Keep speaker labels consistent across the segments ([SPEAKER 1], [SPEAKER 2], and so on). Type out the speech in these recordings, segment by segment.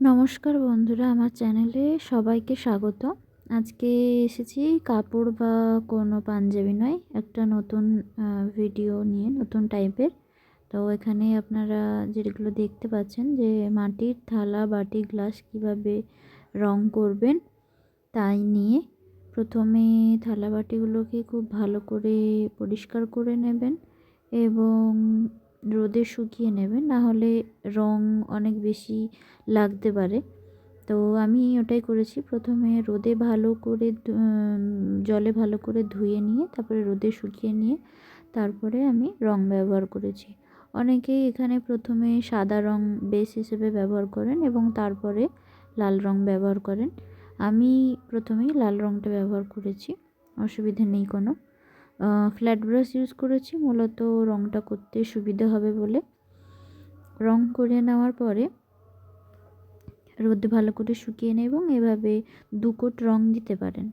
[SPEAKER 1] নমস্কার বন্ধুরা, আমার চ্যানেলে সবাইকে স্বাগত। আজকে এসেছি কাপড় বা কোনো পাঞ্জাবি নয়, একটা নতুন ভিডিও নিয়ে, নতুন টাইপের তো এখানে আপনারা যেগুলো দেখতে পাচ্ছেন যে মাটির থালা, বাটি গ্লাস কীভাবে রং করবেন তাই নিয়ে প্রথমে থালা বাটিগুলোকে খুব ভালো করে পরিষ্কার করে নেবেন এবং রোদে শুকিয়ে নেবেন না হলে রং অনেক বেশি লাগতে পারে। তো আমি ওটাই করেছি। প্রথমে রোদে ভালো করে জলে ভালো করে ধুয়ে নিয়ে, তারপরে রোদে শুকিয়ে নিয়ে, তারপরে আমি রং ব্যবহার করেছি। অনেকেই এখানে প্রথমে সাদা রং বেস হিসেবে ব্যবহার করেন এবং তারপরে লাল রং ব্যবহার করেন। আমি প্রথমেই লাল রংটা ব্যবহার করেছি, অসুবিধা নেই কোনো। ফ্ল্যাট ব্রাশ ইউজ করেছি, মূলত রঙটা করতে সুবিধা হবে বলে। রং করে নেওয়ার পরে রোদে ভালো করে শুকিয়ে নেব এবং এভাবে দু কোট রং দিতে পারেন।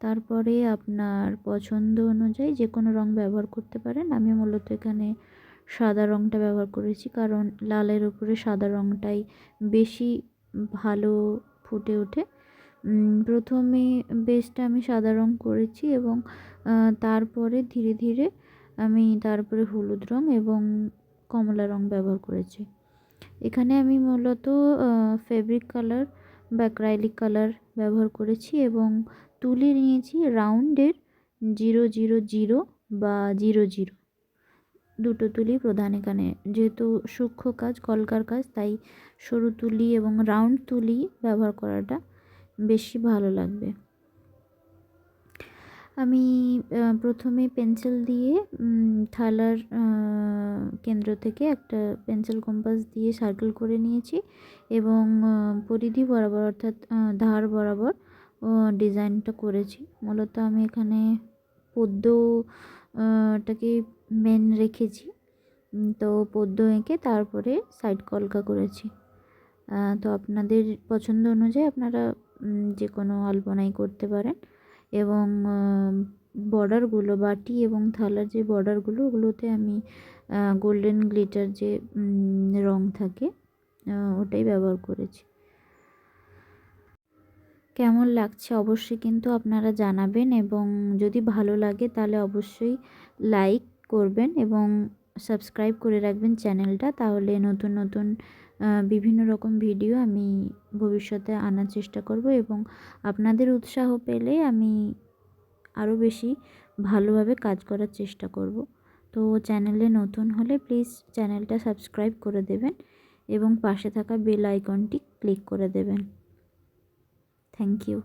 [SPEAKER 1] তারপরে আপনার পছন্দ অনুযায়ী যে কোনো রং ব্যবহার করতে পারেন। আমি মূলত এখানে সাদা রংটা ব্যবহার করেছি, কারণ লালের উপরে সাদা রংটাই বেশি ভালো ফুটে ওঠে। প্রথমে বেসটা আমি সাদা রং করেছি এবং তারপরে ধীরে ধীরে আমি তারপরে হলুদ রং এবং কমলা রং ব্যবহার করেছি। এখানে আমি মূলত ফেব্রিক কালার বা ক্রাইলিক কালার ব্যবহার করেছি এবং তুলে নিয়েছি রাউন্ডের জিরো জিরো জিরো বা জিরো জিরো দুটো তুলি প্রধান এখানে। যেহেতু সূক্ষ্ম কাজ, কলকার কাজ, তাই সরু তুলি এবং রাউন্ড তুলি ব্যবহার করাটা বেশি ভালো লাগবে। আমি প্রথমে পেন্সিল দিয়ে থালার কেন্দ্র থেকে একটা পেন্সিল কম্পাস দিয়ে সার্কেল করে নিয়েছি এবং পরিধি বরাবর অর্থাৎ ধার বরাবর ডিজাইনটা করেছি। মূলত আমি এখানে পদ্মটাকে মেন রেখেছি। তো পদ্ম এঁকে তারপরে সাইড কলকা করেছি। তো আপনাদের পছন্দ অনুযায়ী আপনারা যে কোনো আলপনাই করতে পারেন। এবং বর্ডারগুলো, বাটি এবং থালার যে বর্ডারগুলো, ওগুলোতে আমি গোল্ডেন গ্লিটার যে রং থাকে ওটাই ব্যবহার করেছি। কেমন লাগছে অবশ্যই কিন্তু আপনারা জানাবেন এবং যদি ভালো লাগে তাহলে অবশ্যই লাইক করবেন এবং সাবস্ক্রাইব করে রাখবেন চ্যানেলটা, তাহলে নতুন নতুন বিভিন্ন রকম ভিডিও আমি ভবিষ্যতে আনার চেষ্টা করব এবং আপনাদের উৎসাহ পেলে আমি আরও বেশি ভালোভাবে কাজ করার চেষ্টা করব। তো চ্যানেলে নতুন হলে প্লিজ চ্যানেলটা সাবস্ক্রাইব করে দেবেন এবং পাশে থাকা বেল আইকনটি ক্লিক করে দেবেন। Thank you.